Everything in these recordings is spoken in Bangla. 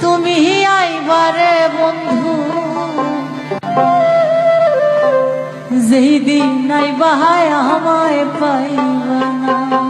তুমি আইবারে বন্ধু। যেই দিন আমায় পাইবা না।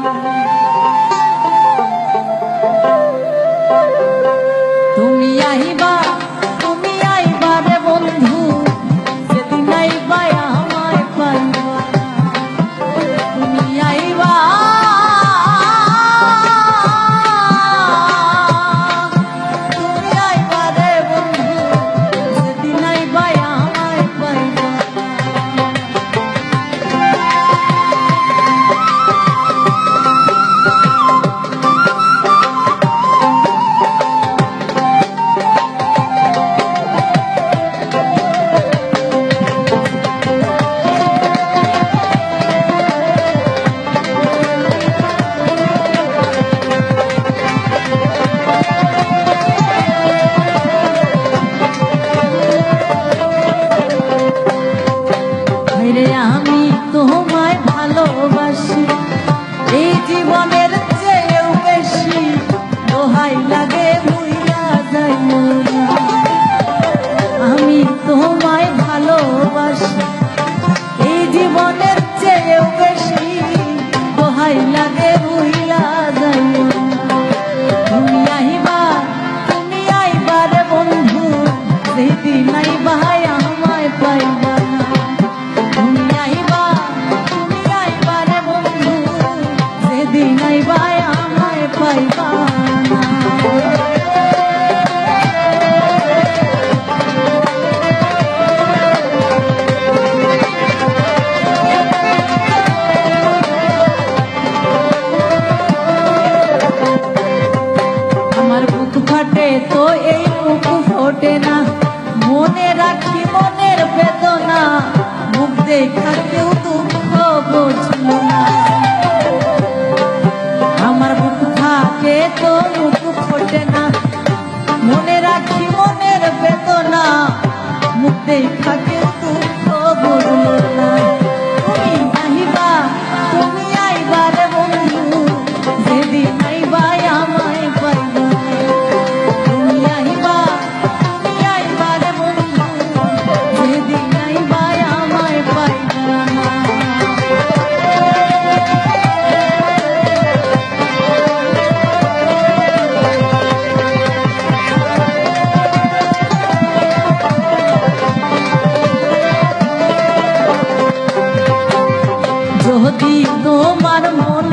হইলা cadê? Cadê o তোমার মন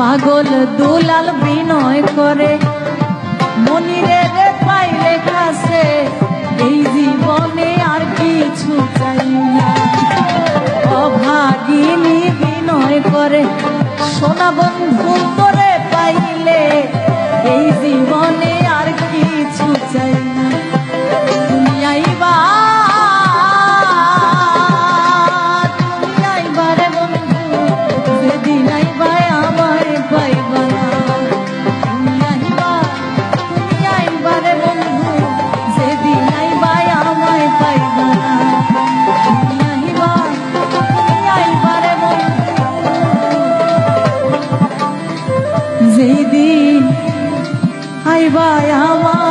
পাগল দুলাল বিনয় করে। মনিরে রে পাইলে কাছে এই জীবনে আর কিছু চাই না। অভাগিনী বিনয় করে, সোনা বন্ধু করে পাইলে, এই জীবনে দিন। আইবাই আমার